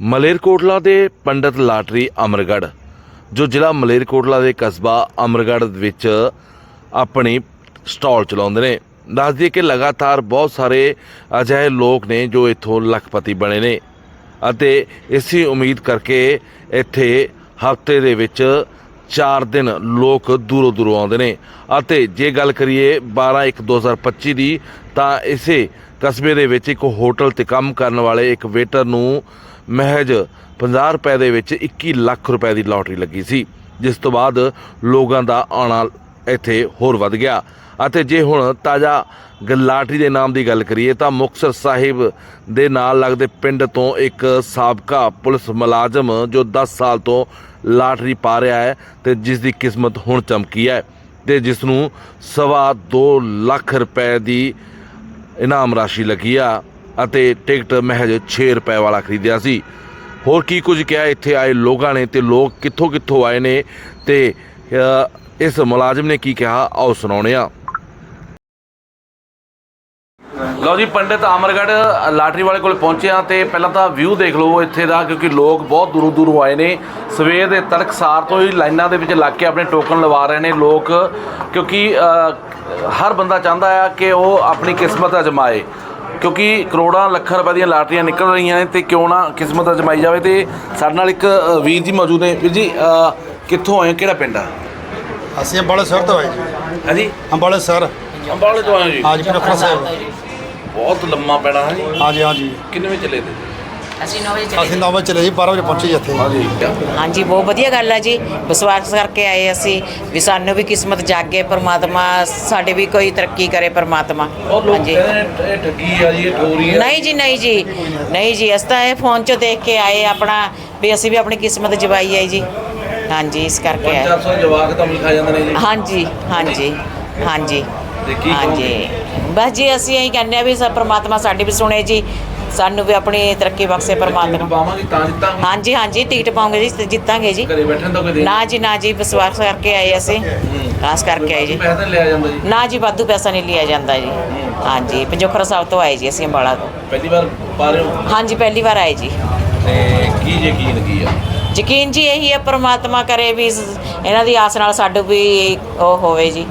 ਮਲੇਰਕੋਟਲਾ ਦੇ ਪੰਡਤ ਲਾਟਰੀ ਅਮਰਗੜ੍ਹ, ਜੋ ਜ਼ਿਲ੍ਹਾ ਮਲੇਰਕੋਟਲਾ ਦੇ ਕਸਬਾ ਅਮਰਗੜ੍ਹ ਵਿੱਚ ਆਪਣੀ ਸਟਾਲ ਚਲਾਉਂਦੇ ਨੇ। ਦੱਸ ਦਈਏ ਕਿ ਲਗਾਤਾਰ ਬਹੁਤ ਸਾਰੇ ਅਜਿਹੇ ਲੋਕ ਨੇ ਜੋ ਇੱਥੋਂ ਲੱਖਪਤੀ ਬਣੇ ਨੇ ਅਤੇ ਇਸੇ ਉਮੀਦ ਕਰਕੇ ਇੱਥੇ ਹਫ਼ਤੇ ਦੇ ਵਿੱਚ 4 ਦਿਨ ਲੋਕ ਦੂਰੋਂ ਦੂਰੋਂ ਆਉਂਦੇ ਨੇ। ਅਤੇ ਜੇ ਗੱਲ ਕਰੀਏ 12 1 2025 ਦੀ, ਤਾਂ ਇਸੇ ਕਸਬੇ ਦੇ ਵਿੱਚ ਇੱਕ ਹੋਟਲ ਤੇ ਕੰਮ ਕਰਨ ਵਾਲੇ ਇੱਕ ਵੇਟਰ ਨੂੰ ਮਹਿਜ 50 ਰੁਪਏ ਦੇ ਵਿੱਚ 21 ਲੱਖ ਰੁਪਏ ਦੀ ਲਾਟਰੀ ਲੱਗੀ ਸੀ, ਜਿਸ ਤੋਂ ਬਾਅਦ ਲੋਕਾਂ ਦਾ ਆਉਣਾ ਇੱਥੇ ਹੋਰ ਵੱਧ ਗਿਆ। ਅਤੇ ਜੇ ਹੁਣ ਤਾਜ਼ਾ ਗ- ਲਾਟਰੀ ਦੇ ਨਾਮ ਦੀ ਗੱਲ ਕਰੀਏ ਤਾਂ ਮੁਕਤਸਰ ਸਾਹਿਬ ਦੇ ਨਾਲ ਲੱਗਦੇ ਪਿੰਡ ਤੋਂ ਇੱਕ ਸਾਬਕਾ ਪੁਲਿਸ ਮੁਲਾਜ਼ਮ ਜੋ 10 ਸਾਲ ਤੋਂ ਲਾਟਰੀ ਪਾ ਰਿਹਾ ਹੈ ਤੇ ਜਿਸ ਦੀ ਕਿਸਮਤ ਹੁਣ ਚਮਕੀ ਹੈ ਤੇ ਜਿਸ ਨੂੰ ਸਵਾ 2 ਲੱਖ ਰੁਪਏ ਦੀ ਇਨਾਮ ਰਾਸ਼ੀ ਲੱਗੀ ਆ। ਅਤੇ ਟਿਕਟ ਮਹਿਜ 6 ਰੁਪਏ ਵਾਲਾ ਖਰੀਦਿਆ ਸੀ। ਹੋਰ ਕੀ ਕੁਝ ਕਿਹਾ? ਇੱਥੇ ਆਏ ਲੋਕਾਂ ਨੇ ਤੇ ਲੋਕ ਕਿੱਥੋਂ ਕਿੱਥੋਂ ਆਏ ਨੇ ਤੇ ਇਸ ਮੁਲਾਜ਼ਮ ਨੇ ਕੀ ਕਿਹਾ? ਆਓ ਸੁਣਾਉਣੇ ਆ ਲਓ ਜੀ, ਪੰਡਿਤ ਅਮਰਗੜ੍ਹ ਲਾਟਰੀ ਵਾਲੇ ਕੋਲ ਪਹੁੰਚੇ ਆ ਤੇ ਪਹਿਲਾਂ ਤਾਂ ਵਿਊ ਦੇਖ ਲਓ ਇੱਥੇ ਦਾ, ਕਿਉਂਕਿ ਲੋਕ ਬਹੁਤ ਦੂਰੋਂ ਦੂਰੋਂ ਆਏ ਨੇ। ਸਵੇਰ ਦੇ ਤੜਕਸਾਰ ਤੋਂ ਹੀ ਲਾਈਨਾਂ ਦੇ ਵਿੱਚ ਲੱਗ ਕੇ ਆਪਣੇ ਟੋਕਨ ਲਵਾ ਰਹੇ ਨੇ ਲੋਕ, ਕਿਉਂਕਿ ਹਰ ਬੰਦਾ ਚਾਹੁੰਦਾ ਆ ਕਿ ਉਹ ਆਪਣੀ ਕਿਸਮਤ ਅਜਮਾਏ। ਕਿਉਂਕਿ ਕਰੋੜਾਂ ਲੱਖਾਂ ਰੁਪਏ ਦੀਆਂ ਲਾਟਰੀਆਂ ਨਿਕਲ ਰਹੀਆਂ ਨੇ ਤੇ ਕਿਉਂ ਨਾ ਕਿਸਮਤ ਅਜਮਾਈ ਜਾਵੇ ਤੇ ਸਾਡੇ ਨਾਲ ਇੱਕ ਵੀਰ ਜੀ ਮੌਜੂਦ ਨੇ। ਵੀਰ ਜੀ ਕਿੱਥੋਂ ਆਏ? ਕਿਹੜਾ ਪਿੰਡ ਆ? ਅਸੀਂ ਅੰਬਾਲੇ ਸ਼ਹਿਰ ਤੋਂ ਆਏ ਜੀ। ਹਾਂਜੀ? ਅੰਬਾਲੇ ਸ਼ਹਿਰ ਅੰਬਾਲੇ ਤੋਂ ਆਏ ਹੋ ਜੀ? ਹਾਂਜੀ ਸਾਹਿਬ। ਬਹੁਤ ਲੰਮਾ ਪੈਣਾ ਹੈ। ਜੀ ਹਾਂਜੀ ਹਾਂਜੀ। ਕਿੰਨੇ ਵਜੇ ਚੱਲੇ ਤੇ? ਅਸੀਂ 9 ਵਜੇ ਚਲੇ ਅਸੀਂ 9 ਵਜੇ ਚਲੇ ਜੀ 12 ਵਜੇ ਪਹੁੰਚੇ ਜੀ ਇੱਥੇ। ਹਾਂਜੀ। ਹਾਂਜੀ ਬਹੁਤ ਵਧੀਆ ਗੱਲ ਹੈ ਜੀ। ਵਿਸ਼ਵਾਸ ਕਰਕੇ ਆਏ ਅਸੀਂ ਵੀ ਸਾਨੂੰ ਵੀ ਕਿਸਮਤ ਜਾਗੇ ਪ੍ਰਮਾਤਮਾ ਸਾਡੇ ਵੀ ਕੋਈ ਤਰੱਕੀ ਕਰੇ ਪ੍ਰਮਾਤਮਾ। ਉਹ ਲੋਕ ਹਾਂਜੀ। ਕਹਿੰਦੇ ਨੇ ਇਹ ਠੱਗੀ ਆ ਜੀ ਇਹ ਠੋਰੀ ਆ। ਨਹੀਂ ਜੀ ਨਹੀਂ ਜੀ ਨਹੀਂ ਜੀ ਅਸੀਂ ਤਾਂ ਇਹ ਫੋਨ 'ਚੋਂ ਦੇਖ ਕੇ ਆਏ ਆਪਣਾ ਵੀ ਅਸੀਂ ਵੀ ਆਪਣੀ ਕਿਸਮਤ ਜਵਾਈ ਹੈ ਜੀ। ਹਾਂਜੀ ਇਸ ਕਰਕੇ ਆਏ। 400 ਜਵਾਕ ਤਾਂ ਲਿਖਾ ਜਾਂਦੇ ਨੇ ਜੀ। ਹਾਂਜੀ ਹਾਂਜੀ ਹਾਂਜੀ। ਤੇ ਕੀ ਹਾਂਜੀ। ਬਸ ਜੀ ਅਸੀਂ ਇਹੀ ਕਹਿੰਦੇ ਆ ਵੀ ਸਭ ਪ੍ਰਮਾਤਮਾ ਸਾਡੀ ਵੀ ਸੁਣੇ ਜੀ। ਸਾਨੂੰ ਵੀ ਆਪਣੀ ਤਰੱਕੀ ਬਖਸ਼ੇ ਪ੍ਰਮਾਤਮਾ ਪਾਵਾਂਗੇ ਤਾਂ ਜਿੱਤਾਂਗੇ ਹਾਂਜੀ ਹਾਂਜੀ ਟਿਕਟ ਪਾਉਂਗੇ ਜੀ ਤੇ ਜਿੱਤਾਂਗੇ ਜੀ। ਘਰੇ ਬੈਠਣ ਤਾਂ ਕੋਈ ਦੇ ਨਾ ਜੀ ਨਾ ਜੀ ਵਿਸ਼ਵਾਸ ਕਰਕੇ ਆਏ ਅਸੀਂ। ਖਾਸ ਕਰਕੇ ਆਏ ਜੀ। ਪੈਸਾ ਲਿਆ ਜਾਂਦਾ ਜੀ। ਨਾ ਜੀ ਵਾਧੂ ਪੈਸਾ ਨਹੀਂ ਲਿਆ ਜਾਂਦਾ ਜੀ। ਹਾਂਜੀ ਪੰਜੋਖਰਾ ਸਾਹਿਬ ਤੋਂ ਆਏ ਜੀ ਅਸੀਂ ਅੰਬਾਲਾ ਤੋਂ। ਪਹਿਲੀ ਵਾਰ ਪਾ ਰਹੇ ਹੋ? ਹਾਂਜੀ ਪਹਿਲੀ ਵਾਰ ਆਏ ਜੀ। ਤੇ ਕੀ ਯਕੀਨ ਕੀ ਆ? ਯਕੀਨ ਜੀ ਇਹੀ ਹੈ ਪ੍ਰਮਾਤਮਾ ਕਰੇ ਵੀ ਇਹਨਾਂ ਦੀ ਆਸ ਨਾਲ ਸਾਡੂ ਵੀ ਉਹ ਹੋਵੇ ਜੀ।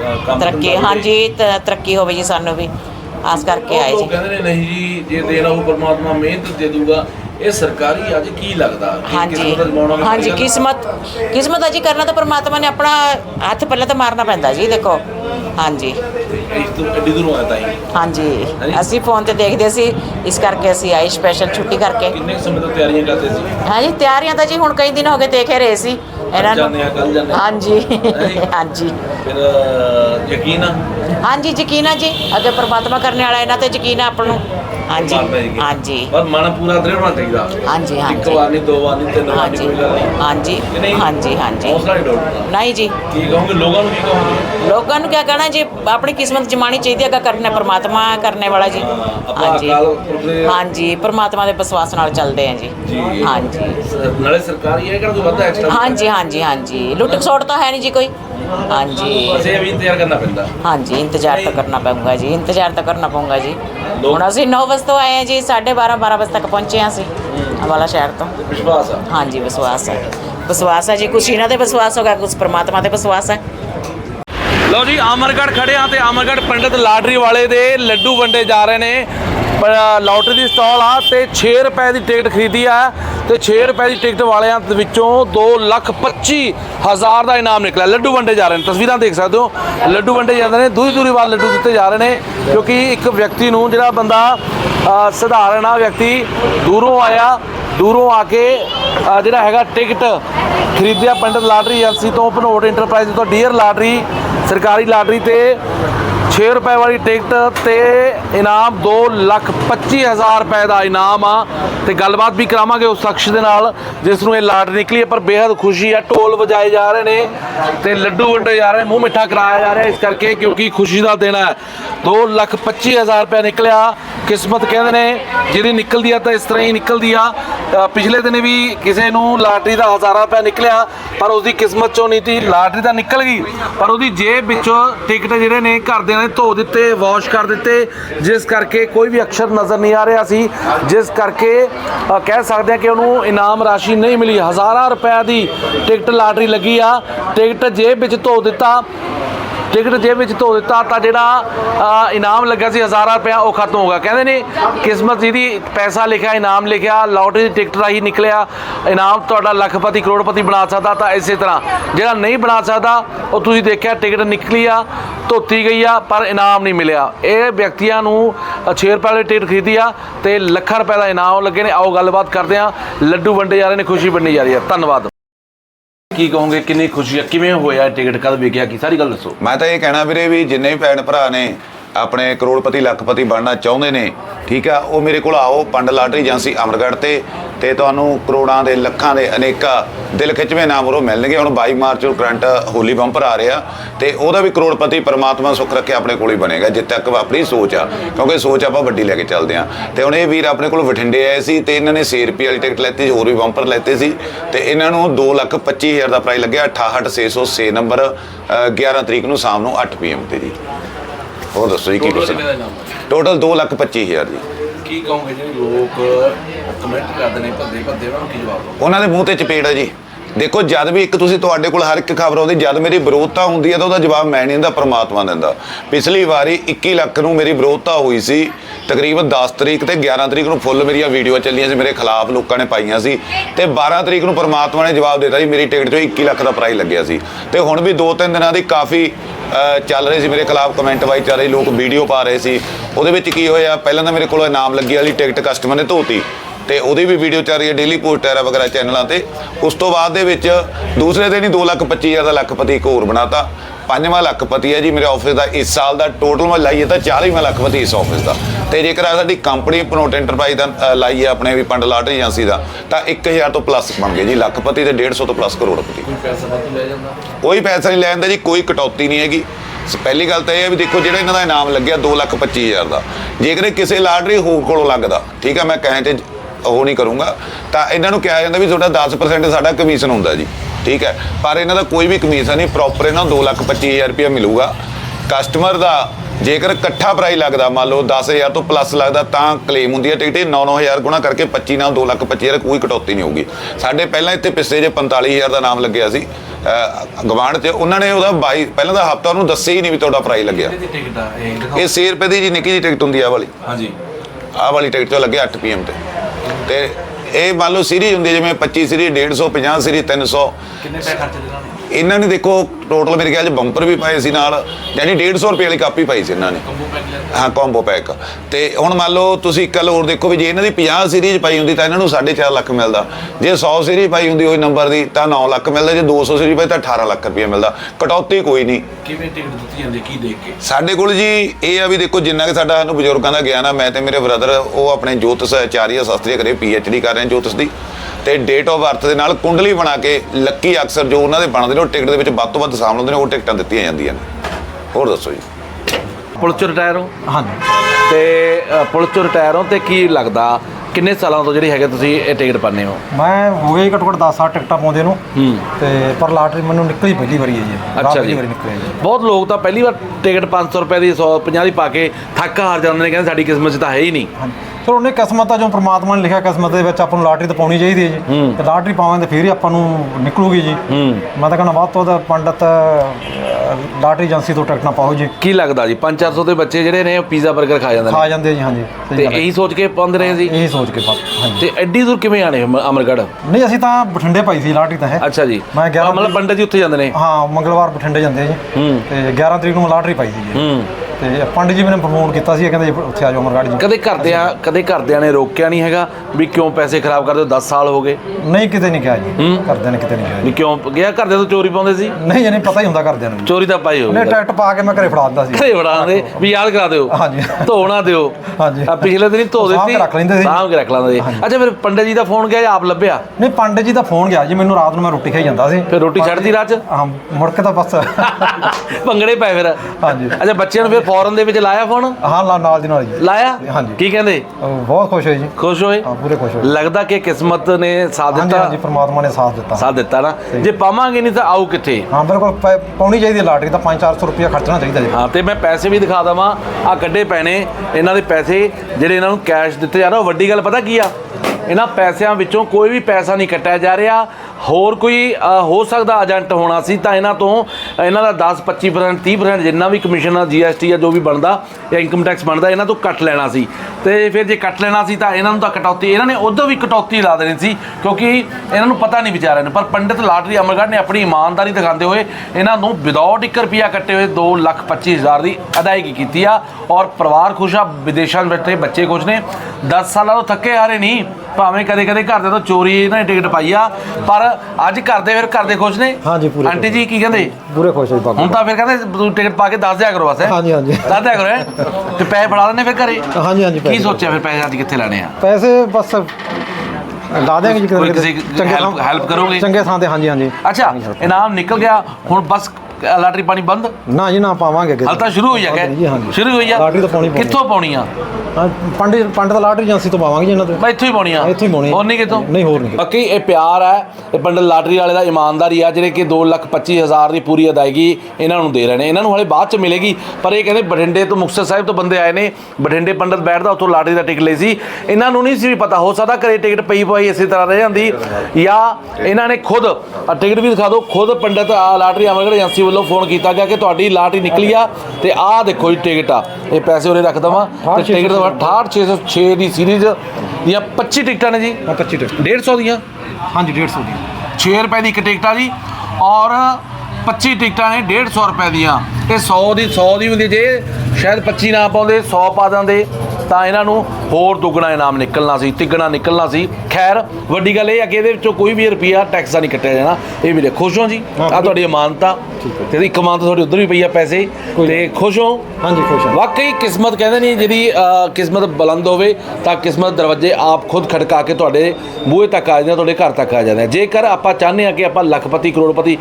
ਅਹ ਕੰਮ ਤਰੱਕੀ ਹਾਂਜੀ ਤ- ਤਰੱਕੀ ਹੋਵੇ ਜੀ ਸਾਨੂੰ ਵੀ। ਆਸ ਕਰਕੇ ਆਏ ਲੋਕ ਜੀ। ਕਹਿੰਦੇ ਨੇ ਨਹੀਂ ਜੀ ਜੇ ਦੇਣਾ ਉਹ ਪਰਮਾਤਮਾ ਮਿਹਨਤ ਦੇ ਦੂਗਾ ਇਹ ਸਰਕਾਰੀ ਅੱਜ ਕੀ ਲੱਗਦਾ? ਹਾਂਜੀ। ਹਾਂਜੀ ਕਿਸਮਤ ਕਿਸਮਤ ਅਜੀ ਕਰਨਾ ਤਾਂ ਪ੍ਰਮਾਤਮਾ ਨੇ ਆਪਣਾ ਹੱਥ ਪਹਿਲਾਂ ਤਾਂ ਮਾਰਨਾ ਪੈਂਦਾ ਜੀ ਦੇਖੋ। ਹਾਂਜੀ। ਐਡੀ ਦੂਰੋਂ ਆਇਆ ਤਾਂ ਹਾਂਜੀ। ਅਸੀਂ ਫੋਨ ਤੇ ਦੇਖਦੇ ਸੀ ਇਸ ਕਰਕੇ ਅਸੀਂ ਆਏ ਸਪੈਸ਼ਲ ਛੁੱਟੀ ਕਰਕੇ। ਕਿੰਨੇ ਸਮੇਂ ਤੋਂ ਤਿਆਰੀਆਂ ਕਰਦੇ ਸੀ? ਹਾਂਜੀ ਤਿਆਰੀਆਂ ਤਾਂ ਜੀ ਹੁਣ ਕਈ ਦਿਨ ਹੋ ਗਏ ਦੇਖੇ ਰਹੇ ਸੀ। ਇਹਨਾਂ ਜਾਂਦੇ ਆ ਨੂੰ ਕੱਲ ਜਾਂਦੇ ਆ। ਹਾਂਜੀ ਹਾਂਜੀ। ਹਾਂਜੀ ਫਿਰ ਅਹ, ਯਕੀਨ ਆ ਹਾਂਜੀ ਯਕੀਨ ਆ ਜੀ ਅੱਗੇ ਪ੍ਰਮਾਤਮਾ ਕਰਨ ਵਾਲਾ ਇਹਨਾਂ ਤੇ ਯਕੀਨ ਆ ਆਪਾਂ ਨੂੰ ਹਾਂਜੀ ਪਰ ਮਨ ਪੂਰਾ ਦ੍ਰਿੜ ਹੋਣਾ ਚਾਹੀਦਾ। ਹਾਂਜੀ, ਇੱਕ ਹਾਂਜੀ। ਵਾਰ ਨਹੀਂ ਦੋ ਵਾਰ ਨਹੀਂ ਤਿੰਨ ਵਾਰ ਨਹੀਂ ਕੋਈ ਗੱਲ ਨਹੀਂ। ਹਾਂਜੀ? ਹਾਂਜੀ ਹਾਂਜੀ। ਹੌਸਲਾ ਨਹੀਂ ਡੋਲਦਾ ਨਹੀਂ ਜੀ। ਕੀ ਕਹੋਗੇ? ਲੋਕਾਂ ਨੂੰ ਕੀ ਕਹੋਗੇ? ਲੋਕਾਂ ਨੂੰ ਕੀ ਕਹਿਣਾ ਜੀ? ਆਪਣੀ ਕਿਸਮਤ ਜਮਾਣੀ ਚਾਹੀਦੀ ਹੈ ਅੱਗਾ ਕਰਨਾ ਪ੍ਰਮਾਤਮਾ ਕਰਨੇ ਵਾਲਾ ਜੀ। ਹਾਂਜੀ। ਹਾਂਜੀ ਪ੍ਰਮਾਤਮਾ ਦੇ ਵਿਸ਼ਵਾਸ ਨਾਲ ਚੱਲਦੇ ਆ ਜੀ। ਹਾਂਜੀ। ਨਾਲੇ ਸਰਕਾਰੀ ਹੈ ਕਿਹੜਾ? ਕੋਈ ਵੱਧਾ ਐਕਸਟਰਾ ਹਾਂਜੀ ਹਾਂਜੀ ਹਾਂਜੀ। ਲੁੱਟ ਖਸੋਟ ਤਾਂ ਹੈ ਨਹੀਂ ਜੀ ਕੋਈ। ਹਾਂਜੀ। ਅਸੀਂ ਇਹ ਵੀ ਇੰਤਜ਼ਾਰ ਕਰਨਾ ਪੈਂਦਾ। ਹਾਂਜੀ ਇੰਤਜ਼ਾਰ ਤਾਂ ਕਰਨਾ ਪਊਗਾ ਜੀ। ਇੰਤਜ਼ਾਰ ਤਾਂ ਕਰਨਾ ਪਊਗਾ ਜੀ। ਹੁਣ ਅਸੀਂ 9 ਵਜੇ ਤੋਂ ਆਏ ਹਾਂ ਜੀ 12:30 12 ਵਜੇ ਤੱਕ ਪਹੁੰਚੇ ਹਾਂ ਅਸੀਂ ਅੰਬਾਲਾ ਸ਼ਹਿਰ ਤੋਂ। ਵਿਸ਼ਵਾਸ ਆ? ਹਾਂਜੀ ਵਿਸ਼ਵਾਸ ਹੈ ਵਿਸ਼ਵਾਸ ਹੈ ਜੀ ਕੁਛ ਇਹਨਾਂ ਤੇ ਵਿਸ਼ਵਾਸ ਹੋਗਾ ਕੁਛ ਪ੍ਰਮਾਤਮਾ ਤੇ ਵਿਸ਼ਵਾਸ ਹੈ ਲਓ ਜੀ ਅਮਰਗੜ੍ਹ ਖੜੇ ਆ ਤੇ ਅਮਰਗੜ੍ਹ ਪੰਡਤ ਲਾਟਰੀ ਵਾਲੇ ਦੇ ਲੱਡੂ ਵੰਡੇ ਜਾ ਰਹੇ ਨੇ। ਲਾਟਰੀ ਦੀ ਸਟਾਲ ਆ ਤੇ 6 ਰੁਪਏ ਦੀ ਟਿਕਟ ਖਰੀਦੀ ਆ ਤੇ 6 ਰੁਪਏ ਦੀ ਟਿਕਟ ਵਾਲਿਆਂ ਵਿੱਚੋਂ 2 ਲੱਖ 25 ਹਜ਼ਾਰ ਦਾ ਇਨਾਮ ਨਿਕਲਿਆ। ਲੱਡੂ ਵੰਡੇ ਜਾ ਰਹੇ ਨੇ। ਤਸਵੀਰਾਂ ਦੇਖ ਸਕਦੇ ਹੋ। ਲੱਡੂ ਵੰਡੇ ਜਾਂਦੇ ਨੇ। ਦੂਰੀ ਦੂਰੀ ਵਾਰ ਲੱਡੂ ਦਿੱਤੇ ਜਾ ਰਹੇ ਨੇ ਕਿਉਂਕਿ ਇੱਕ ਵਿਅਕਤੀ ਨੂੰ ਜਿਹੜਾ ਬੰਦਾ ਸਧਾਰਨ ਆ, ਵਿਅਕਤੀ ਦੂਰੋਂ ਆਇਆ, ਦੂਰੋਂ ਆ ਕੇ ਜਿਹੜਾ ਹੈਗਾ ਟਿਕਟ ਖਰੀਦਿਆ। ਪੰਡਤ ਲਾਟਰੀ ਏਜੰਸੀ ਤੋਂ, ਭਨੋਟ ਇੰਟਰਪ੍ਰਾਈਜ਼ ਤੋਂ ਡੀਅਰ ਲਾਟਰੀ, ਸਰਕਾਰੀ ਲਾਟਰੀ ਤੇ 6 ਰੁਪਏ ਵਾਲੀ ਟਿਕਟ ਤੇ ਇਨਾਮ 2 ਲੱਖ 25 ਹਜ਼ਾਰ ਰੁਪਏ ਦਾ ਇਨਾਮ ਆ। ਤੇ ਗੱਲਬਾਤ ਵੀ ਕਰਾਵਾਂਗੇ ਉਸ ਸ਼ਖਸ ਦੇ ਨਾਲ, ਜਿਸ ਨੂੰ ਇਹ ਲਾਟਰੀ ਨਿਕਲੀ ਹੈ, ਪਰ ਬੇहद ਖੁਸ਼ੀ ਆ, ਢੋਲ ਵਜਾਏ ਜਾ ਰਹੇ ਨੇ ਤੇ ਲੱਡੂ ਵੰਡੇ ਜਾ ਰਹੇ, ਮੂੰਹ ਮਿੱਠਾ ਕਰਾਇਆ ਜਾ ਰਿਹਾ ਇਸ ਕਰਕੇ ਕਿਉਂਕਿ ਖੁਸ਼ੀ ਦਾ ਦਿਨ ਹੈ। 2 ਲੱਖ 25 ਹਜ਼ਾਰ ਰੁਪਏ ਨਿਕਲਿਆ, ਕਿਸਮਤ ਕਹਿੰਦੇ ਨੇ, ਜਿਹੜੀ ਨਿਕਲਦੀ ਆ ਤਾਂ ਇਸ ਤਰ੍ਹਾਂ ਹੀ ਨਿਕਲਦੀ ਆ। ਪਿਛਲੇ ਦਿਨ ਵੀ ਕਿਸੇ ਨੂੰ ਲਾਟਰੀ ਦਾ ਹਜ਼ਾਰਾਂ ਰੁਪਏ ਨਿਕਲਿਆ, ਪਰ ਉਹਦੀ ਕਿਸਮਤ ਚੋਂ ਨਹੀਂ ਸੀ, ਲਾਟਰੀ ਤਾਂ ਨਿਕਲ ਗਈ, ਪਰ ਉਹਦੀ ਜੇਬ ਵਿੱਚੋਂ ਟਿਕਟ ਜਿਹੜੇ ਨੇ ਘਰ ਘਰਦਿਆਂ ਨੇ ਧੋ ਦਿੱਤੇ ਵਾਸ਼ ਕਰ ਦਿੱਤੇ, ਜਿਸ ਕਰਕੇ ਕੋਈ ਵੀ ਅਕਸ਼ਰ ਨਜ਼ਰ ਨਹੀਂ ਆ ਰਿਹਾ ਸੀ। ਜਿਸ ਕਰਕੇ ਕਹਿ ਸਕਦੇ ਹਾਂ ਕਿ ਉਹਨੂੰ ਇਨਾਮ ਰਾਸ਼ੀ ਨਹੀਂ ਮਿਲੀ। ਹਜ਼ਾਰਾਂ ਰੁਪਏ ਦੀ ਟਿਕਟ ਲਾਟਰੀ ਲੱਗੀ ਆ। ਟਿਕਟ ਜੇਬ ਵਿੱਚ ਧੋ ਦਿੱਤਾ। ਟਿਕਟ ਜੇਬ ਵਿੱਚ ਧੋ ਦਿੱਤਾ ਤਾਂ ਜਿਹੜਾ ਇਨਾਮ ਲੱਗਾ ਸੀ ਹਜ਼ਾਰਾਂ ਰੁਪਇਆ ਉਹ ਖਤਮ ਹੋ ਗਿਆ। ਕਹਿੰਦੇ ਨੇ ਕਿਸਮਤ ਜਿਹਦੀ ਪੈਸਾ ਲਿਖਿਆ, ਇਨਾਮ ਲਿਖਿਆ, ਲੋਟਰੀ ਦੀ ਟਿਕਟ ਰਾਹੀਂ ਨਿਕਲਿਆ, ਇਨਾਮ ਤੁਹਾਡਾ ਲੱਖਪਤੀ, ਕਰੋੜਪਤੀ ਬਣਾ ਸਕਦਾ ਤਾਂ ਇਸੇ ਤਰ੍ਹਾਂ। ਜਿਹੜਾ ਨਹੀਂ ਬਣਾ ਸਕਦਾ, ਉਹ ਤੁਸੀਂ ਦੇਖਿਆ ਟਿਕਟ ਨਿਕਲੀ ਆ, ਧੋਤੀ ਗਈ ਆ, ਪਰ ਇਨਾਮ ਨਹੀਂ ਮਿਲਿਆ। ਇਹ ਵਿਅਕਤੀਆਂ ਨੂੰ 6 ਰੁਪਏ ਵਾਲੀ ਟਿਕਟ ਖਰੀਦੀ ਆ ਤੇ ਲੱਖਾਂ ਰੁਪਏ ਦਾ ਇਨਾਮ ਲੱਗੇ ਨੇ। ਆਓ ਗੱਲਬਾਤ ਕਰਦੇ ਆ। ਲੱਡੂ ਵੰਡੇ ਜਾ ਰਹੇ ਨੇ, ਖੁਸ਼ੀ ਵੰਡੀ ਜਾ ਰਹੀ ਹੈ ਧੰਨਵਾਦ। ਕੀ ਕਹੋਗੇ? ਕਿੰਨੀ ਖੁਸ਼ੀ ਆ? ਕਿਵੇਂ ਹੋਇਆ? ਟਿਕਟ ਕਦ ਵਿਕਿਆ? ਕੀ ਸਾਰੀ ਗੱਲ ਦੱਸੋ। ਮੈਂ ਤਾਂ ਇਹ ਕਹਿਣਾ ਵੀਰੇ ਵੀ ਜਿੰਨੇ ਵੀ ਭੈਣ ਭਰਾ ਨੇ ਆਪਣੇ ਕਰੋੜਪਤੀ ਲੱਖਪਤੀ ਬਣਨਾ ਚਾਹੁੰਦੇ ਨੇ ਠੀਕ ਆ? ਉਹ ਮੇਰੇ ਕੋਲ ਆਓ ਪੰਡ ਲਾਟਰੀ ਏਜੰਸੀ ਅਮਰਗੜ੍ਹ ਤੇ ਤੇ ਤੁਹਾਨੂੰ ਕਰੋੜਾਂ ਦੇ ਲੱਖਾਂ ਦੇ ਅਨੇਕਾਂ ਦਿਲ ਖਿੱਚਵੇਂ ਨਾਮ ਉਹ ਮਿਲਣਗੇ। ਹੁਣ 22 ਮਾਰਚ ਨੂੰ ਕਰੰਟ ਹੋਲੀ ਬੰਪਰ ਆ ਰਿਹਾ ਤੇ ਉਹਦਾ ਵੀ ਕਰੋੜਪਤੀ ਪਰਮਾਤਮਾ ਸੁੱਖ ਰੱਖੇ ਆਪਣੇ ਕੋਲ ਹੀ ਬਣੇਗਾ ਜਿੱਥੇ ਤੱਕ ਆਪਣੀ ਸੋਚ ਆ। ਕਿਉਂਕਿ ਸੋਚ ਆਪਾਂ ਵੱਡੀ ਲੈ ਕੇ ਚੱਲਦੇ ਆ। ਤੇ ਹੁਣ ਇਹ ਵੀਰ ਆਪਣੇ ਕੋਲ ਬਠਿੰਡੇ ਆਏ ਸੀ ਤੇ ਇਹਨਾਂ ਨੇ 100 ਰੁਪਏ ਵਾਲੀ ਟਿਕਟ ਲੈਤੀ ਸੀ ਹੋਰ ਵੀ ਬੰਪਰ ਲੈਤੇ ਸੀ। ਤੇ ਇਹਨਾਂ ਨੂੰ 225000 ਦਾ ਪ੍ਰਾਈਸ ਲੱਗਿਆ 68606 ਨੰਬਰ ਅ, 11 ਤਰੀਕ ਨੂੰ ਸ਼ਾਮ ਨੂੰ 8 ਪੀਐਮ ਤੇ ਜੀ। ਹੋਰ ਦੱਸੋ ਜੀ ਕੀ ਕੁਛ ਟੋਟਲ 225000 ਜੀ। ਕੀ ਕਹੋਗੇ ਜਿਹੜੇ ਲੋਕ ਕਮੈਂਟ ਕਰਦੇ ਨੇ ਭੱਦੇ ਭੱਦੇ ਉਹਨਾਂ ਨੂੰ ਕੀ ਜਵਾਬ ਦੋ ਉਹਨਾਂ ਦੇ ਮੂੰਹ ਤੇ ਚਪੇੜ ਹੈ ਜੀ। ਦੇਖੋ ਜਦ ਵੀ ਇੱਕ ਤੁਸੀਂ ਤੁਹਾਡੇ ਕੋਲ ਹਰ ਇੱਕ ਖਬਰ ਆਉਂਦੀ ਜਦ ਮੇਰੀ ਵਿਰੋਧਤਾ ਹੁੰਦੀ ਹੈ ਤਾਂ ਉਹਦਾ ਜਵਾਬ ਮੈਂ ਨਹੀਂ ਦਿੰਦਾ ਪ੍ਰਮਾਤਮਾ ਦਿੰਦਾ। ਪਿਛਲੀ ਵਾਰੀ 21 ਲੱਖ ਨੂੰ ਮੇਰੀ ਵਿਰੋਧਤਾ ਹੋਈ ਸੀ ਤਕਰੀਬਨ 10 ਤਰੀਕ ਤੇ 11 ਤਰੀਕ ਨੂੰ ਫੁੱਲ ਮੇਰੀਆਂ ਵੀਡੀਓ ਚੱਲੀਆਂ ਸੀ ਮੇਰੇ ਖਿਲਾਫ ਲੋਕਾਂ ਨੇ ਪਾਈਆਂ ਸੀ। ਤੇ 12 ਤਰੀਕ ਨੂੰ ਪ੍ਰਮਾਤਮਾ ਨੇ ਜਵਾਬ ਦਿੱਤਾ ਜੀ ਮੇਰੀ ਟਿਕਟ 'ਚੋਂ 21 ਲੱਖ ਦਾ ਪ੍ਰਾਈਜ਼ ਲੱਗਿਆ ਸੀ। ਤੇ ਹੁਣ ਵੀ 2-3 ਦਿਨਾਂ ਦੀ ਕਾਫੀ ਚੱਲ ਰਹੇ ਸੀ ਮੇਰੇ ਖਿਲਾਫ ਕਮੈਂਟ ਵਾਈ ਚੱਲ ਰਹੀ ਲੋਕ ਵੀਡੀਓ ਪਾ ਰਹੇ ਸੀ। ਉਹਦੇ ਵਿੱਚ ਕੀ ਹੋਇਆ, ਪਹਿਲਾਂ ਤਾਂ ਮੇਰੇ ਕੋਲ ਇਨਾਮ ਲੱਗੀ ਵਾਲੀ ਟਿਕਟ ਕਸਟਮਰ ਨੇ ਧੋਤੀ। ਤੇ ਉਹਦੀ ਵੀ ਵੀਡੀਓ ਚੱਲ ਰਹੀ ਹੈ ਡੇਲੀ ਪੋਸਟ ਐਰਾ ਵਗੈਰਾ ਚੈਨਲਾਂ ਤੇ। ਉਸ ਤੋਂ ਬਾਅਦ ਦੇ ਵਿੱਚ ਦੂਸਰੇ ਦਿਨ ਹੀ 2 ਲੱਖ 25 ਹਜ਼ਾਰ ਦਾ ਲੱਖਪਤੀ ਇੱਕ ਹੋਰ ਬਣਾਤਾ। ਪੰਜਵਾਂ ਲੱਖਪਤੀ ਹੈ ਜੀ ਮੇਰੇ ਆਫਿਸ ਦਾ ਇਸ ਸਾਲ ਦਾ ਟੋਟਲ ਮੈਂ ਲਾਈਏ ਤਾਂ 40ਵਾਂ ਲੱਖਪਤੀ ਇਸ ਆਫਿਸ ਦਾ। ਤੇ ਜੇਕਰ ਆ ਸਾਡੀ ਕੰਪਨੀ ਪਨੋਟ ਐਂਟਰਪ੍ਰਾਈਜ਼ ਦਾ ਲਾਈਏ ਆਪਣੇ ਵੀ ਪੰਡ ਲਾਟਰੀ ਏਜੰਸੀ ਦਾ ਤਾਂ 1000 ਤੋਂ ਪਲੱਸ ਬਣ ਗਏ ਜੀ ਲੱਖਪਤੀ ਤੇ 150 ਤੋਂ ਪਲੱਸ ਕਰੋੜਪਤੀ। ਕੋਈ ਪੈਸਾ ਵੱਧ ਲੈ ਜਾਂਦਾ? ਕੋਈ ਪੈਸਾ ਨਹੀਂ ਲੈਣ ਦਾ ਜੀ ਕੋਈ ਕਟੌਤੀ ਨਹੀਂ ਹੈਗੀ। ਪਹਿਲੀ ਗੱਲ ਤਾਂ ਇਹ ਹੈ ਵੀ ਦੇਖੋ ਜਿਹੜਾ ਇਹਨਾਂ ਦਾ ਇਨਾਮ ਲੱਗਿਆ 2 ਲੱਖ 25 ਹਜ਼ਾਰ ਦਾ। ਜੇਕਰ ਕਿਸੇ ਲਾਟਰੀ ਹੋਰ ਕੋਲੋਂ ਲੱਗਦਾ ਠੀਕ ਹੈ ਮੈਂ ਕਹਿਣ ਤੇ ਉਹ ਨਹੀਂ ਕਰੂੰਗਾ ਤਾਂ ਇਹਨਾਂ ਨੂੰ ਕਿਹਾ ਜਾਂਦਾ ਵੀ ਤੁਹਾਡਾ 10% ਸਾਡਾ ਕਮਿਸ਼ਨ ਹੁੰਦਾ ਜੀ। ਠੀਕ ਹੈ। ਪਰ ਇਹਨਾਂ ਦਾ ਕੋਈ ਵੀ ਕਮਿਸ਼ਨ ਨਹੀਂ ਪ੍ਰੋਪਰ ਇਹਨਾਂ ਨੂੰ 2 ਲੱਖ 25 ਹਜ਼ਾਰ ਰੁਪਇਆ ਮਿਲੂਗਾ। ਕਸਟਮਰ ਦਾ ਜੇਕਰ ਇਕੱਠਾ ਪ੍ਰਾਈਸ ਲੱਗਦਾ ਮੰਨ ਲਓ 10000 ਤੋਂ ਪਲੱਸ ਲੱਗਦਾ ਤਾਂ ਕਲੇਮ ਹੁੰਦੀ ਹੈ ਟਿਕਟ 9-9000 ਗੁਣਾ ਕਰਕੇ 25 ਨਾਲ 2 ਲੱਖ 25 ਹਜ਼ਾਰ ਕੋਈ ਕਟੌਤੀ ਨਹੀਂ ਹੋਊਗੀ। ਸਾਡੇ ਪਹਿਲਾਂ ਇੱਥੇ ਪਿੱਛੇ ਜੇ 45000 ਦਾ ਨਾਮ ਲੱਗਿਆ ਸੀ। ਗਵਾਂਢ 'ਚ ਉਹਨਾਂ ਨੇ ਉਹਦਾ 22 ਪਹਿਲਾਂ ਦਾ ਹਫਤਾ ਉਹਨੂੰ ਦੱਸਿਆ ਹੀ ਨਹੀਂ ਵੀ ਤੁਹਾਡਾ ਪ੍ਰਾਈਸ ਲੱਗਿਆ। ਇਹ ਦਿਖਾਓ। ਇਹ 100 ਰੁਪਏ ਦੀ ਜੀ ਨਿੱਕੀ ਜੀ ਟਿਕਟ ਹੁੰਦੀ ਆ ਵਾਲੀ। ਹਾਂਜੀ। ਆਹ ਵਾਲੀ ਟਿਕਟ ਤੋਂ ਲੱਗੇ 8 ਪੀਐਮ ਤੇ। ਤੇ ਇਹ ਮੰਨ ਲਓ ਸੀਰੀਜ਼ ਹੁੰਦੀ ਹੈ, ਜਿਵੇਂ 25 ਸੀਰੀਜ਼ 150 50 ਸੀਰੀਜ਼ 300 ਕਿੰਨੇ ਪੈਸੇ ਖਰਚ ਇਹਨਾਂ ਨੇ ਦੇਖੋ ਟੋਟਲ ਮੇਰੇ ਖਿਆਲ 'ਚ ਬੰਪਰ ਵੀ ਪਾਏ ਸੀ ਨਾਲ ਯਾਨੀ 150 ਰੁਪਏ ਵਾਲੀ ਕਾਪੀ ਪਾਈ ਸੀ ਇਹਨਾਂ ਨੇ। ਹਾਂ ਕੰਬੋ ਪੈਕ ਤੇ ਹੁਣ ਮੰਨ ਲਓ ਤੁਸੀਂ ਇੱਕ ਗੱਲ ਹੋਰ ਦੇਖੋ ਵੀ ਜੇ ਇਹਨਾਂ ਦੀ 50 ਸੀਰੀਜ਼ ਪਾਈ ਹੁੰਦੀ ਤਾਂ ਇਹਨਾਂ ਨੂੰ 4.5 ਲੱਖ ਮਿਲਦਾ। ਜੇ 100 ਸੀਰੀਜ਼ ਪਾਈ ਹੁੰਦੀ ਉਹੀ ਨੰਬਰ ਦੀ ਤਾਂ 9 ਲੱਖ ਮਿਲਦਾ। ਜੇ 200 ਸੀਰੀਜ਼ ਪਾਈ ਤਾਂ 18 ਲੱਖ ਰੁਪਏ ਮਿਲਦਾ। ਕਟੌਤੀ ਕੋਈ ਨਹੀਂ। ਕਿਵੇਂ ਟਿਕਟ ਦਿੱਤੀ ਜਾਂਦੀ ਕੀ ਦੇਖ ਕੇ? ਸਾਡੇ ਕੋਲ ਜੀ ਇਹ ਆ ਵੀ ਦੇਖੋ ਜਿੰਨਾ ਕਿ ਸਾਡਾ ਸਾਨੂੰ ਬਜ਼ੁਰਗਾਂ ਦਾ ਗਿਆਨ ਆ ਮੈਂ ਤੇ ਮੇਰੇ ਬ੍ਰਦਰ ਉਹ ਆਪਣੇ ਜੋਤਿਸ਼ ਆਚਾਰੀਆ ਸ਼ਾਸਤਰੀ ਕਰੇ ਡੀ ਕਰ ਰਹੇ ਜੋਤਿਸ਼ ਦੀ। ਤੇ ਡੇਟ ਆਫ ਬਰਥ ਦੇ ਨਾਲ ਕੁੰਡਲੀ ਬਣਾ ਕੇ ਲੱਕੀ ਅਕਸਰ ਜੋ ਉਹਨਾਂ ਦੇ ਬਣਦੇ ਨੇ ਉਹ ਟਿਕਟ ਦੇ ਵਿੱਚ ਵੱਧ ਤੋਂ ਵੱਧ ਸ਼ਾਮਲ ਹੁੰਦੇ ਨੇ ਉਹ ਟਿਕਟਾਂ ਦਿੱਤੀਆਂ ਜਾਂਦੀਆਂ ਨੇ। ਹੋਰ ਦੱਸੋ ਜੀ। ਪੁਲਿਸ ਚੋਂ ਰਿਟਾਇਰ ਹੋ? ਹਾਂਜੀ। ਤੇ ਅ, ਪੁਲਿਸ ਚੋਂ ਰਿਟਾਇਰ ਹੋ ਤੇ ਕੀ ਲੱਗਦਾ? ਕਿੰਨੇ ਸਾਲਾਂ ਤੋਂ ਜਿਹੜੀ ਹੈਗੇ ਤੁਸੀਂ ਇਹ ਟਿਕਟ ਪਾਉਂਦੇ ਹੋ? ਮੈਂ ਹੋ ਜੀ ਘੱਟੋ ਘੱਟ 10 ਸਾਲ ਟਿਕਟਾਂ ਪਾਉਂਦੇ ਨੂੰ। ਹੂੰ। ਤੇ ਪਰ ਲਾਟਰੀ ਮੈਨੂੰ ਨਿਕਲੀ ਪਹਿਲੀ ਵਾਰੀ ਹੈ ਜੀ। ਅੱਛਾ ਪਹਿਲੀ ਜੀ। ਵਾਰੀ ਨਿਕਲੀ ਹੈ ਜੀ। ਬਹੁਤ ਲੋਕ ਤਾਂ ਪਹਿਲੀ ਵਾਰ ਟਿਕਟ 500 ਰੁਪਏ ਦੀ 150 ਦੀ ਪਾ ਕੇ ਥੱਕ ਹਾਰ ਜਾਂਦੇ ਨੇ ਕਹਿੰਦੇ ਸਾਡੀ ਕਿਸਮਤ 'ਚ ਤਾਂ ਹੈ ਹੀ ਨਹੀਂ। ਹਾਂਜੀ। ਚਲੋ ਉਹਨੇ ਕਿਸਮਤ ਜੋ ਪ੍ਰਮਾਤਮਾ ਨੇ ਲਿਖਿਆ ਕਿਸਮਤ ਦੇ ਵਿੱਚ ਆਪਾਂ ਨੂੰ ਲਾਟਰੀ ਤਾਂ ਪਾਉਣੀ ਚਾਹੀਦੀ ਹੈ ਜੀ। ਤੇ ਲਾਟਰੀ ਪਾਵਾਂਗੇ ਤਾਂ ਫੇਰ ਹੀ ਆਪਾਂ ਨੂੰ ਨਿਕਲੂਗੀ ਜੀ। ਮੈਂ ਤਾਂ ਕਹਿੰਦਾ ਵੱਧ ਤੋਂ ਵੱਧ ਪੰਡਤ ਲਾਟਰੀ ਏਜੰਸੀ ਤੋਂ ਟਿਕਟਾਂ ਪਾਓ ਜੀ। ਕੀ ਲੱਗਦਾ ਜੀ? 5-400 ਦੇ ਬੱਚੇ ਜਿਹੜੇ ਨੇ ਪੀਜ਼ਾ 버ਗਰ ਖਾ ਜਾਂਦੇ ਖਾ ਜਾਂਦੇ ਜੀ ਹਾਂਜੀ। ਤੇ। ਇਹੀ ਸੋਚ ਕੇ ਪਾਉਂਦੇ ਰਹੇ ਸੀ? ਇਹੀ ਸੋਚ ਕੇ ਪਾ ਹਾਂਜੀ। ਤੇ ਐਡੀ ਦੂਰ ਕਿਵੇਂ ਆਣੇ ਅਮ- ਅਮਰਗੜ੍ਹ? ਨਹੀਂ ਅਸੀਂ ਤਾਂ ਬਠਿੰਡੇ ਪਾਈ ਸੀ ਲਾਟਰੀ ਤਾਂ ਹੈ। ਅੱਛਾ ਜੀ। ਮੈਂ 11 ਆਹ ਮਤਲਬ ਪੰਡਤ ਜੀ ਉੱਥੇ ਜਾਂਦੇ ਨੇ? ਹਾਂ ਮੰਗਲਵਾਰ ਬਠਿੰਡੇ ਜਾਂਦੇ ਜੀ। ਤੇ 11 ਤਰੀਕ ਨੂੰ ਲਾਟਰੀ ਪਾਈ ਸੀ ਜੀ। ਹੂੰ। ਤੇ ਪੰਡਿਤ ਜੀ ਮੈਨੇ ਪ੍ਰਮੋਟ ਕੀਤਾ ਸੀ ਇਹ ਕਹਿੰਦੇ ਜੀ ਉੱਥੇ ਆ ਜਾਓ ਅਮਰਗੜ੍ਹ ਜੀ। ਕਦੇ ਘਰਦਿਆਂ ਕਦੇ ਘਰਦਿਆਂ ਨੇ ਰੋਕਿਆ ਨਹੀਂ ਹੈਗਾ ਵੀ ਕਿਉਂ ਪੈਸੇ ਖਰਾਬ ਕਰਦੇ ਹੋ? 10 ਸਾਲ ਹੋ ਗਏ। ਨਹੀਂ ਕਿਤੇ ਨਹੀਂ ਕਿਹਾ ਜੀ। ਘਰਦਿਆਂ ਨੇ ਕਿਤੇ ਨਹੀਂ ਕਿਹਾ ਜੀ। ਵੀ ਕਿਉਂ ਗਿਆ ਘਰਦਿਆਂ ਤੋਂ ਚੋਰੀ ਪਾਉਂਦੇ ਸੀ? ਨਹੀਂ ਇਹਨੇ ਪਤਾ ਹੀ ਹੁੰਦਾ ਘਰਦਿਆਂ ਨੂੰ। ਚੋਰੀ ਤਾਂ ਪਾਈ ਹੋਊਗੀ ਟਿਕਟ ਪਾ ਕੇ ਮੈਂ ਘਰੇ ਫੜਾ ਦਿੰਦਾ ਸੀ। ਘਰੇ ਵੜਾਉਂਦੇ ਵੀ ਯਾਦ ਕਰਾ ਦਿਓ। ਹਾਂਜੀ। ਧੋਣਾ ਦਿਓ। ਹਾਂਜੀ। ਆ ਪਿਛਲੇ ਦਿਨ ਹੀ ਧੋ ਸਾਂਭ ਦਿੱਤੀ। ਕੇ ਰੱਖ ਲੈਂਦੇ ਸੀ। ਸਾਂਭ ਕੇ ਰੱਖ ਲੈਂਦੇ। ਸੀ ਅੱਛਾ ਫਿਰ ਪੰਡਤ ਜੀ ਦਾ ਫੋਨ ਗਿਆ ਜਾਂ ਆਪ ਲੱਭਿਆ? ਨਹੀਂ ਪੰਡਿਤ ਜੀ ਦਾ ਫੋਨ ਗਿਆ ਜੀ। ਮੈਨੂੰ ਰਾਤ ਨੂੰ ਮੈਂ ਰੋਟੀ ਖਾਈ ਜਾਂਦਾ ਸੀ। ਫਿਰ ਰੋਟੀ ਛੱਡਦੀ ਰਾਹ 'ਚ? ਹਾਂ ਮੁੜ ਕੇ ਤਾਂ ਬਸ। ਭੰਗੜੇ ਪਏ ਫਿਰ। ਹਾਂਜੀ। ਅੱਛਾ ਬੱਚਿਆਂ ਨੂੰ ਫਿਰ ਫੋਰਨ ਦੇ ਵਿੱਚ ਲਾਇਆ ਫੋਨ? ਹਾਂ ਲਾ- ਨਾਲ ਦੀ ਨਾਲ ਜੀ। ਲਾਇਆ? ਹਾਂਜੀ। ਕੀ ਕਹਿੰਦੇ? ਬਹੁਤ ਖੁਸ਼ ਹੋਏ ਜੀ। ਖੁਸ਼ ਹੋਏ? ਹਾਂ ਪੂਰੇ ਖੁਸ਼ ਹੋਏ। ਲੱਗਦਾ ਕਿ ਕਿਸਮਤ ਨੇ ਸਾਥ ਹਾਂਜੀ ਦਿੱਤਾ? ਹਾਂਜੀ ਪ੍ਰਮਾਤਮਾ ਨੇ ਸਾਥ ਦਿੱਤਾ। ਸਾਥ ਦਿੱਤਾ ਨਾ। ਜੇ ਪਾਵਾਂਗੇ ਨਹੀਂ ਤਾਂ ਆਊ ਕਿੱਥੇ? ਹਾਂ ਬਿਲਕੁਲ ਪੈ- ਪਾਉਣੀ ਚਾਹੀਦੀ ਹੈ ਲਾਟਰੀ ਤਾਂ 5-400 ਰੁਪਇਆ ਖਰਚਣਾ ਚਾਹੀਦਾ ਜੀ। ਹਾਂ ਤੇ ਮੈਂ ਪੈਸੇ ਵੀ ਦਿਖਾ ਦਵਾਂ। ਆ ਕੱਢੇ ਪੈਣੇ ਇਹਨਾਂ ਦੇ ਪੈਸੇ ਜਿਹੜੇ ਇਹਨਾਂ ਨੂੰ ਕੈਸ਼ ਦਿੱਤੇ ਜਾ ਰਹੇ ਉਹ ਵੱਡੀ ਗੱਲ ਪਤਾ ਕੀ ਆ? ਇਹਨਾਂ ਪੈਸਿਆਂ ਵਿੱਚੋਂ ਕੋਈ ਵੀ ਪੈਸਾ ਨਹੀਂ ਕੱਟਿਆ ਜਾ ਰਿਹਾ। ਹੋਰ ਕੋਈ ਹੋ ਸਕਦਾ ਏਜੰਟ ਹੋਣਾ ਸੀ, ਤਾਂ ਇਹਨਾਂ ਤੋਂ, ਇਹਨਾਂ ਦਾ 10 25% 30% ਜਿੰਨਾ ਵੀ ਕਮਿਸ਼ਨ ਆ ਜੀਐਸਟੀ ਆ, ਜੋ ਵੀ ਬਣਦਾ, ਜਾਂ ਇਨਕਮ ਟੈਕਸ ਬਣਦਾ, ਇਹਨਾਂ ਤੋਂ ਕੱਟ ਲੈਣਾ ਸੀ। ਤੇ ਫਿਰ ਜੇ ਕੱਟ ਲੈਣਾ ਸੀ, ਤਾਂ ਇਹਨਾਂ ਨੂੰ ਤਾਂ ਕਟੌਤੀ, ਇਹਨਾਂ ਨੇ ਉਦੋਂ ਵੀ ਕਟੌਤੀ ਲਾ ਦੇਣੀ ਸੀ, ਕਿਉਂਕਿ ਇਹਨਾਂ ਨੂੰ ਪਤਾ ਨਹੀਂ ਵਿਚਾਰਿਆਂ ਨੂੰ, ਪਰ ਪੰਡਿਤ ਲਾਟਰੀ ਅਮਰਗੜ੍ਹ ਨੇ ਆਪਣੀ ਇਮਾਨਦਾਰੀ ਦਿਖਾਉਂਦੇ ਹੋਏ ਇਹਨਾਂ ਨੂੰ ਵਿਦਆਊਟ 1 ਰੁਪਿਆ ਕੱਟੇ ਹੋਏ 2 ਲੱਖ 25 ਹਜ਼ਾਰ ਦੀ ਅਦਾਇਗੀ ਕੀਤੀ ਆ, ਔਰ ਪਰਿਵਾਰ ਖੁਸ਼ ਆ, ਵਿਦੇਸ਼ਾਂ ਵਿੱਚ ਬੈਠੇ ਬੱਚੇ ਖੁਸ਼ ਨੇ 10 ਸਾਲਾਂ ਤੋਂ ਥੱਕੇ ਹਾਰੇ ਨਹੀਂ ਭਾਵੇਂ ਕਦੇ ਕਦੇ ਘਰ ਦੇ ਤੋਂ ਚੋਰੀ ਇਹਨਾਂ ਨੇ ਟਿਕਟ ਪਾਈ ਆ ਪਰ ਅੱਜ ਘਰ ਦੇ ਫਿਰ ਘਰ ਦੇ ਖੁਸ਼ ਨੇ? ਹਾਂਜੀ, ਪੂਰੇ ਆਂਟੀ ਜੀ ਕੀ ਕਹਿੰਦੇ? ਪੂਰੇ ਖੁਸ਼ ਹੋਏ ਬਾਬਾ ਹੁਣ ਤਾਂ ਫਿਰ ਕਹਿੰਦੇ ਤੂੰ ਟਿਕਟ ਪਾ ਕੇ ਦੱਸ ਦਿਆ ਕਰੋ ਬਸ ਹੈਂ? ਹਾਂਜੀ, ਹਾਂਜੀ। ਦੱਸ ਦਿਆ ਕਰੋ ਹੈਂ? ਤੇ ਪੈਸੇ ਫੜਾ ਲੈਣੇ ਫਿਰ ਘਰੇ? ਹਾਂਜੀ ਹਾਂਜੀ ਕੀ ਪੈਸੇ- ਸੋਚਿਆ ਫਿਰ ਪੈਸੇ ਅੱਜ ਕਿੱਥੇ ਲੈਣੇ ਆ? ਪੈਸੇ ਬਸ ਲਾ ਦੇਾਂਗੇ ਜੀ ਕੋਈ ਕਿਸੇ help ਕਰੋਗੇ? ਚੰਗੇ ਥਾਂ ਤੇ ਹਾਂਜੀ ਹਾਂਜੀ। ਅੱਛਾ ਇਨਾਮ ਨਿਕਲ ਗਿਆ ਹੁਣ ਬਸ ਲਾਟਰੀ ਪਾਣੀ ਬੰਦ? ਨਾ ਜੀ ਨਾ ਪਾਵਾਂਗੇ ਅੱਗੇ ਹਾਲ ਤਾਂ ਸ਼ੁਰੂ ਹੋਈ ਆ ਹਾਂਜੀ। ਸ਼ੁਰੂ ਹੋਈ ਆ? ਲਾਟਰੀ ਤਾਂ ਪਾਉਣੀ। ਕਿੱਥੋਂ ਪਾਉਣੀ ਆ? ਹਾਂ, ਪੰਡਿਤ ਪੰਡਿਤ ਲਾਟਰੀ ਏਜੰਸੀ ਤੋਂ ਪਾਵਾਂਗੇ ਜੀ ਇਹਨਾਂ ਤੋਂ। ਮੈਂ ਇੱਥੋਂ ਹੀ ਪਾਉਣੀ ਆ। ਇੱਥੋਂ ਹੀ ਪਾਉਣੀ ਆ। ਹੋਰ ਨਹੀਂ ਕਿਤੋਂ ਨਹੀਂ, ਹੋਰ ਨਹੀਂ। ਬਾਕੀ ਇਹ ਪਿਆਰ ਹੈ ਇਹ ਪੰਡਤ ਲਾਟਰੀ ਵਾਲੇ ਦਾ ਇਮਾਨਦਾਰੀ ਆ ਜਿਹੜੇ ਕਿ 2 ਲੱਖ 25 ਹਜ਼ਾਰ ਦੀ ਪੂਰੀ ਅਦਾਇਗੀ ਇਹਨਾਂ ਨੂੰ ਦੇ ਰਹੇ ਨੇ। ਇਹਨਾਂ ਨੂੰ ਹਲੇ ਬਾਅਦ ਚ ਮਿਲੇਗੀ ਪਰ ਇਹ ਕਹਿੰਦੇ ਬਠਿੰਡੇ ਤੋਂ ਮੁਕਤਸਰ ਸਾਹਿਬ ਤੋਂ ਬੰਦੇ ਆਏ ਨੇ। ਬਠਿੰਡੇ ਪੰਡਤ ਬੈਠਦਾ ਉੱਥੋਂ ਲਾਟਰੀ ਦਾ ਟਿਕਟ ਲਈ ਸੀ। ਇਹਨਾਂ ਨੂੰ ਨਹੀਂ ਸੀ ਵੀ ਪਤਾ ਹੋ ਸਕਦਾ ਘਰੇ ਟਿਕਟ ਪਈ ਪਈ ਇਸੇ ਤਰ੍ਹਾਂ ਰਹਿ ਜਾਂਦੀ। ਜਾਂ ਇਹਨਾਂ ਨੇ ਖੁਦ ਆਹ ਟਿਕਟ ਵੀ ਦਿਖਾ ਦਿਓ ਖੁਦ ਪੰਡਤ ਆਹ ਲਾਟਰੀ ਅਮਰਗੜ੍ਹ ਏਜੰਸੀ ਵੱਲੋਂ ਫੋਨ ਕੀਤਾ ਗਿਆ ਕਿ ਤੁਹਾਡੀ ਲਾਟਰੀ ਨਿਕਲੀ ਆ ਤੇ ਆਹ ਦੇਖੋ ਜੀ ਟਿਕਟ ਆ। ਇਹ ਪੈਸੇ ਉਰੇ ਰੱਖ ਦਵਾਂ ਤੇ ਟਿਕਟ ਦਾ। 68606 ਦੀ ਸੀਰੀਜ਼ ਦੀਆਂ 25 ਟਿਕਟਾਂ ਨੇ ਜੀ। ਹਾਂ 25 ਟਿਕਟ। 150 ਦੀਆਂ? ਹਾਂਜੀ 150 ਦੀ 6 ਰੁਪਏ ਦੀ ਇੱਕ ਟਿਕਟ ਆ ਜੀ ਔਰ 25 ਟਿਕਟਾਂ ਨੇ 150 ਰੁਪਏ ਦੀਆਂ। ਇਹ 100 ਦੀ 100 ਦੀ ਹੁੰਦੀ ਜੇ ਸ਼ਾਇਦ 25 ਨਾ ਪਾਉਂਦੇ 100 ਪਾ ਦਿੰਦੇ ਤਾਂ ਇਹਨਾਂ ਨੂੰ ਹੋਰ ਦੁੱਗਣਾ ਇਨਾਮ ਨਿਕਲਣਾ ਸੀ ਤਿੱਗਣਾ ਨਿਕਲਣਾ ਸੀ। ਖੈਰ ਵੱਡੀ ਗੱਲ ਇਹ ਹੈ ਕਿ ਇਹਦੇ ਵਿੱਚੋਂ ਕੋਈ ਵੀ ਰੁਪਿਆ ਟੈਕਸ ਦਾ ਨਹੀਂ ਕੱਟਿਆ ਜਾਣਾ। ਇਹ ਵੀ ਖੁਸ਼ ਹੋ ਜੀ? ਆ ਤੁਹਾਡੀ ਇਮਾਨਤਾ ਤੇ ਇੱਕ ਇਮਾਨਤ ਤੁਹਾਡੀ ਉਧਰ ਵੀ ਪਈ ਆ ਪੈਸੇ। ਤੇ ਖੁਸ਼ ਹੋ? ਹਾਂਜੀ ਖੁਸ਼ ਹਾਂ। ਵਾਕਈ ਕਿਸਮਤ ਕਹਿੰਦੇ ਨਹੀਂ ਜਿਹਦੀ ਅਹ, ਕਿਸਮਤ ਬੁਲੰਦ ਹੋਵੇ ਤਾਂ ਕਿਸਮਤ ਦਰਵਾਜ਼ੇ ਆਪ ਖੁਦ ਖੜਕਾ ਕੇ ਤੁਹਾਡੇ ਬੂਹੇ ਤੱਕ ਆ ਜਾਂਦੇ ਤੁਹਾਡੇ ਘਰ ਤੱਕ ਆ ਜਾਂਦੇ ਜੇਕਰ ਆਪਾਂ ਚਾਹੁੰਦੇ ਆ ਕਿ ਆਪਾਂ ਲੱਖਪਤੀ ਕਰੋੜਪਤੀ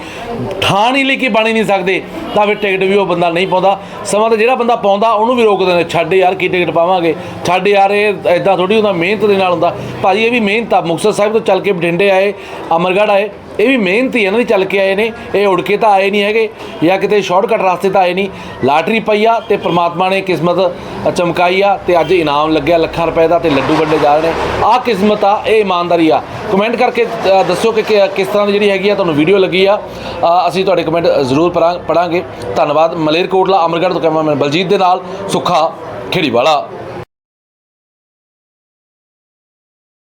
ਠਾਣ ਹੀ ਲਈ ਕਿ ਬਣ ਹੀ ਨਹੀਂ ਸਕਦੇ ਤਾਂ ਫਿਰ ਟਿਕਟ ਵੀ ਉਹ ਬੰਦਾ ਨਹੀਂ ਪਾਉਂਦਾ। ਸਮਾਂ ਤਾਂ ਜਿਹੜਾ ਬੰਦਾ ਪਾਉਂਦਾ ਉਹਨੂੰ ਵੀ ਰੋਕਦੇ ਨੇ ਛੱਡ ਯਾਰ ਕੀ ਟਿਕਟ ਪਾਵਾਂਗੇ? ਛੱਡ ਯਾਰ ਇਹ ਐਦਾਂ ਥੋੜੀ ਹੁੰਦਾ, ਮਿਹਨਤ ਦੇ ਨਾਲ ਹੁੰਦਾ। ਭਾਜੀ, ਇਹ ਵੀ ਮਿਹਨਤ ਆ। ਮੁਕਤਸਰ ਸਾਹਿਬ ਤੋਂ ਚੱਲ ਕੇ ਬਠਿੰਡੇ ਆਏ, ਅਮਰਗੜ੍ਹ ਆਏ। ਇਹ ਵੀ ਮਿਹਨਤ ਹੀ ਇਹਨਾਂ ਦੀ ਚੱਲ ਕੇ ਆਏ ਨੇ। ਇਹ ਉੜ ਕੇ ਤਾਂ ਆਏ ਨਹੀਂ ਹੈਗੇ ਜਾਂ ਕਿਤੇ ਸ਼ਾਰਟਕਟ ਰਸਤੇ ਤਾਂ ਆਏ ਨਹੀਂ। ਲਾਟਰੀ ਪਈ ਆ ਤੇ ਪ੍ਰਮਾਤਮਾ ਨੇ ਕਿਸਮਤ ਚਮਕਾਈ ਆ ਤੇ ਅੱਜ ਇਨਾਮ ਲੱਗਿਆ ਲੱਖਾਂ ਰੁਪਏ ਦਾ ਤੇ ਲੱਡੂ ਵੰਡੇ ਜਾ ਰਹੇ ਨੇ। ਆਹ ਕਿਸਮਤ ਆ, ਇਹ ਇਮਾਨਦਾਰੀ ਆ। ਕਮੈਂਟ ਕਰਕੇ ਦੱਸੋ ਕਿ ਕਿ- ਕਿਸ ਤਰ੍ਹਾਂ ਦੀ ਜਿਹੜੀ ਹੈਗੀ ਆ, ਤੁਹਾਨੂੰ ਵੀਡੀਓ ਲੱਗੀ ਆ। ਅਸੀਂ ਤੁਹਾਡੇ ਕਮੈਂਟ ਜ਼ਰੂਰ ਪੜਾਂਗੇ ਧੰਨਵਾਦ। ਮਲੇਰਕੋਟਲਾ, ਅਮਰਗੜ੍ਹ ਤੋਂ ਕੈਮਰਾਮੈਨ ਬਲਜੀਤ ਦੇ ਨਾਲ, ਸੁੱਖਾ ਖੇੜੀਵਾਲਾ।